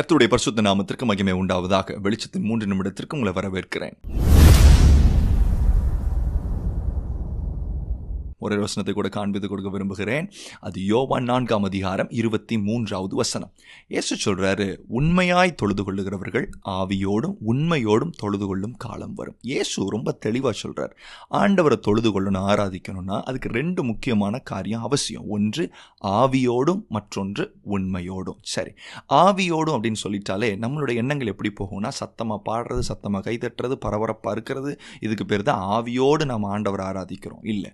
கர்த்தருடைய பரிசுத்த நாமத்திற்கு மகிமை உண்டாவதாக வெளிச்சத்தின் மூன்று நிமிடத்திற்கு உங்களை வரவேற்கிறேன். ஒரு வசனத்தை கூட காண்பித்து கொடுக்க விரும்புகிறேன். அது யோவான் நான்காம் அதிகாரம் இருபத்தி மூன்றாவது வசனம். ஏசு சொல்றாரு உண்மையாய் தொழுது கொள்ளுகிறவர்கள் ஆவியோடும் உண்மையோடும் தொழுது கொள்ளும் காலம் வரும். இயேசு ரொம்ப தெளிவாக சொல்றார் ஆண்டவரை தொழுது கொள்ளணும் ஆராதிக்கணும்னா அதுக்கு ரெண்டு முக்கியமான காரியம் அவசியம். ஒன்று ஆவியோடும் மற்றொன்று உண்மையோடும். சரி ஆவியோடும் அப்படின்னு சொல்லிட்டாலே நம்மளுடைய எண்ணங்கள் எப்படி போகும்னா சத்தமாக பாடுறது சத்தமாக கைதட்டுறது பரபரப்பாக இருக்கிறது இதுக்கு பேர் தான் ஆவியோடு நம்ம ஆண்டவரை ஆராதிக்கிறோம். இல்லை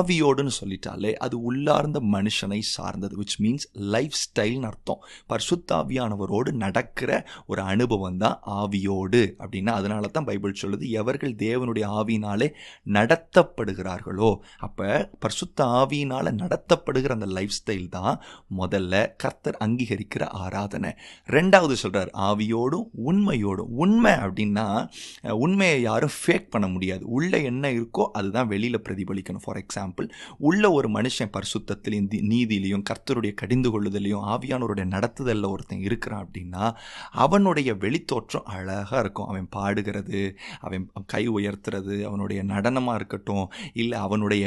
ஆவியோடுன்னு சொல்லிட்டாலே அது உள்ளார்ந்த மனுஷனை சார்ந்தது விச் மீன்ஸ் லைஃப் ஸ்டைல்னு அர்த்தம். பரிசுத்தாவியானவரோடு நடக்கிற ஒரு அனுபவம் தான் ஆவியோடு அப்படின்னா அதனால தான் பைபிள் சொல்லுது எவர்கள் தேவனுடைய ஆவியினாலே நடத்தப்படுகிறார்களோ அப்போ பரிசுத்த ஆவியினால் நடத்தப்படுகிற அந்த லைஃப் ஸ்டைல் தான் முதல்ல கர்த்தர் அங்கீகரிக்கிற ஆராதனை. ரெண்டாவது சொல்கிறார் ஆவியோடும் உண்மையோடும். உண்மை அப்படின்னா உண்மையை யாரும் ஃபேக் பண்ண முடியாது. உள்ளே என்ன இருக்கோ அதுதான் வெளியில் பிரதிபலிக்கணும். ஃபார் எக்ஸாம்பிள் உள்ள ஒரு மனுஷன் பரிசுத்தத்திலையும் நீதியிலையும் கர்த்தருடைய கடிந்து கொள்ளுதலையும் ஆவியானவருடைய நடத்துதலில் ஒருத்தன் இருக்கிறான் அப்படின்னா அவனுடைய வெளித்தோற்றம் அழகாக இருக்கும். அவன் பாடுகிறது அவன் கை உயர்த்துறது அவனுடைய நடனமாக இருக்கட்டும் இல்லை அவனுடைய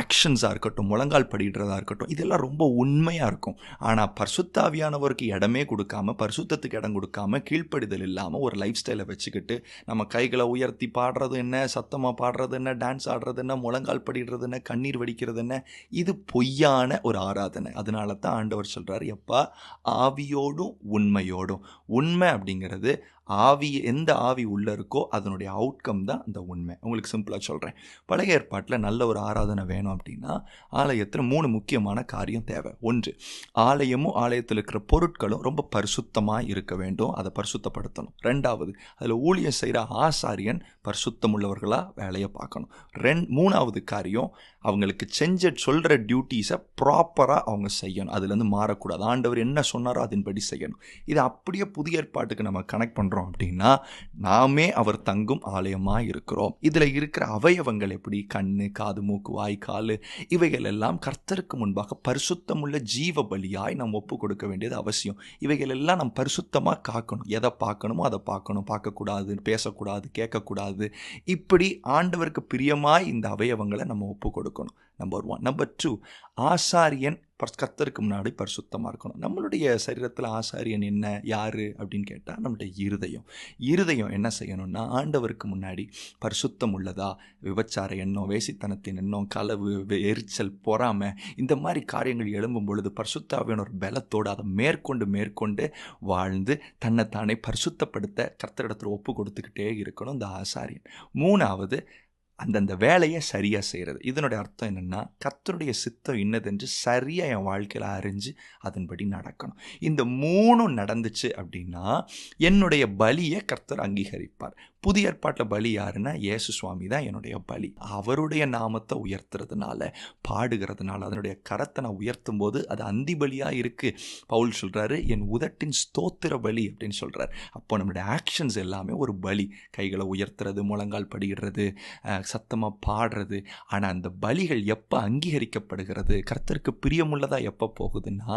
ஆக்ஷன்ஸாக இருக்கட்டும் முழங்கால் படிடுறதா இருக்கட்டும் இதெல்லாம் ரொம்ப உண்மையாக இருக்கும். ஆனால் பரிசுத்தாவியானவருக்கு இடமே கொடுக்காம பரிசுத்தத்துக்கு இடம் கொடுக்காம கீழ்ப்படிதல் இல்லாமல் ஒரு லைஃப் ஸ்டைலை வச்சுக்கிட்டு நம்ம கைகளை உயர்த்தி பாடுறது என்ன சத்தமாக பாடுறது என்ன டான்ஸ் ஆடுறது என்ன முழங்கால் படிடுறது என்ன கண்ணீர் வடிக்கிறது என்ன? இது பொய்யான ஒரு ஆராதனை. அதனால தான் ஆண்டவர் சொல்கிறார் எப்பா ஆவியோடும் உண்மையோடும். உண்மை அப்படிங்கிறது ஆவி எந்த ஆவி உள்ளே இருக்கோ அதனுடைய அவுட்கம் தான் அந்த உண்மை. உங்களுக்கு சிம்பிளாக சொல்கிறேன் பழைய ஏற்பாட்டில் நல்ல ஒரு ஆராதனை வேணும் அப்படின்னா ஆலயத்தில் மூணு முக்கியமான காரியம் தேவை. ஒன்று ஆலயமும் ஆலயத்தில் இருக்கிற பொருட்களும் ரொம்ப பரிசுத்தமாக இருக்க வேண்டும். அதை பரிசுத்தப்படுத்தணும். ரெண்டாவது அதில் ஊழியம் செய்கிற ஆசாரியன் பரிசுத்தம் உள்ளவர்களாக வேலையை பார்க்கணும். ரெண் மூணாவது காரியம் அவங்களுக்கு செஞ்ச சொல்கிற டியூட்டீஸை ப்ராப்பராக அவங்க செய்யணும். அதுலேருந்து மாறக்கூடாது. ஆண்டவர் என்ன சொன்னாரோ அதன்படி செய்யணும். இது அப்படியே புதிய ஏற்பாட்டுக்கு நம்ம கனெக்ட் பண்ணுறோம் அப்படின்னா நாமே அவர் தங்கும் ஆலயமாக இருக்கிறோம். இதில் இருக்கிற அவயவங்கள் எப்படி? கண்ணு காது மூக்கு வாய் கால் இவைகள் எல்லாம் கர்த்தருக்கு முன்பாக பரிசுத்தமுள்ள ஜீவ பலியாய் நாம் ஒப்பு கொடுக்க வேண்டியது அவசியம். இவைகள் எல்லாம் நம்ம பரிசுத்தமாக காக்கணும். எதை பார்க்கணுமோ அதை பார்க்கணும். பார்க்கக்கூடாது பேசக்கூடாது கேட்கக்கூடாது. இப்படி ஆண்டவருக்கு பிரியமாய் இந்த அவயவங்களை நம்ம ஒப்பு கொடுக்கணும். நம்பர் ஒன் நம்பர் டூ ஆசாரியன் பர்ஸ் கர்த்தருக்கு முன்னாடி பரிசுத்தமாக இருக்கணும். நம்மளுடைய சரீரத்தில் ஆசாரியன் என்ன யார் அப்படின்னு கேட்டால் நம்மளுடைய இருதயம். இருதயம் என்ன செய்யணும்னா ஆண்டவருக்கு முன்னாடி பரிசுத்தம் உள்ளதா? விபச்சார எண்ணம் வேசித்தனத்தின் எண்ணம் களவு வெ- எரிச்சல் பொறாமை இந்த மாதிரி காரியங்கள் எழும்பும் பொழுது பரிசுத்தாவியான ஒரு பலத்தோடு அதை மேற்கொண்டு மேற்கொண்டு வாழ்ந்து தன்னைத்தானே பரிசுத்தப்படுத்த கர்த்தரிடத்தில் ஒப்பு கொடுத்துக்கிட்டே இருக்கணும் இந்த ஆசாரியன். மூணாவது அந்தந்த வேலையை சரியாக செய்கிறது இதனுடைய அர்த்தம் என்னென்னா கர்த்தருடைய சித்தம் இன்னதென்று சரியாக என் வாழ்க்கையில் அறிஞ்சு அதன்படி நடக்கணும். இந்த மூணும் நடந்துச்சு அப்படின்னா என்னுடைய பலியை கர்த்தர் அங்கீகரிப்பார். புதிய ஏற்பாட்டில் பலி யாருன்னா இயேசு சுவாமி தான் என்னுடைய பலி. அவருடைய நாமத்தை உயர்த்துறதுனால பாடுகிறதுனால அதனுடைய கரத்தை நான் உயர்த்தும் போது அது அந்தி பலியாக இருக்குது பவுல் சொல்கிறாரு என் உதட்டின் ஸ்தோத்திர பலி அப்படின்னு சொல்கிறார் அப்போ நம்மளுடைய ஆக்ஷன்ஸ் எல்லாமே ஒரு பலி. கைகளை உயர்த்துறது முழங்கால் படிடுறது சத்தமாக பாடுறது. ஆனால் அந்த பலிகள் எப்போ அங்கீகரிக்கப்படுகிறது கர்த்தருக்கு பிரியமுள்ளதாக எப்போ போகுதுன்னா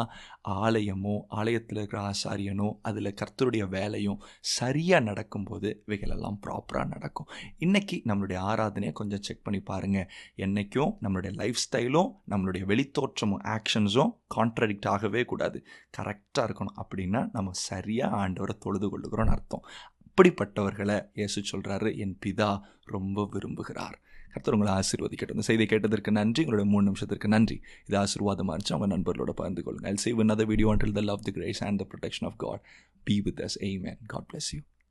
ஆலயமோ ஆலயத்தில் இருக்கிற ஆசாரியனோ அதில் கர்த்தருடைய வேலையும் சரியாக நடக்கும்போது இவைகளெல்லாம் ப்ராப்பராக நடக்கும். இன்றைக்கி நம்மளுடைய ஆராதனையை கொஞ்சம் செக் பண்ணி பாருங்கள் என்னைக்கும் நம்மளுடைய லைஃப் ஸ்டைலும் நம்மளுடைய வெளித்தோற்றமும் ஆக்ஷன்ஸும் கான்ட்ரடிக்ட் ஆகவே கூடாது. கரெக்டாக இருக்கணும் அப்படின்னா நம்ம சரியாக ஆண்டவரை தொழுது கொள்ளுகிறோன்னு அர்த்தம். அப்படிப்பட்டவர்களை இயேசு சொல்கிறாரு என் பிதா ரொம்ப விரும்புகிறார். கர்த்தர் உங்களை ஆசீர்வதிக்கட்டும். இந்த செய்தி கேட்டதற்கு நன்றி. உங்களோட மூணு நிமிஷத்திற்கு நன்றி. இது ஆசீர்வாதமாக இருந்துச்சு. அவங்க நண்பர்களோட பகிர்ந்து கொள்ளுங்கள் I'll அதை another video until the love, the grace and the protection of God be with us. Amen. God bless you.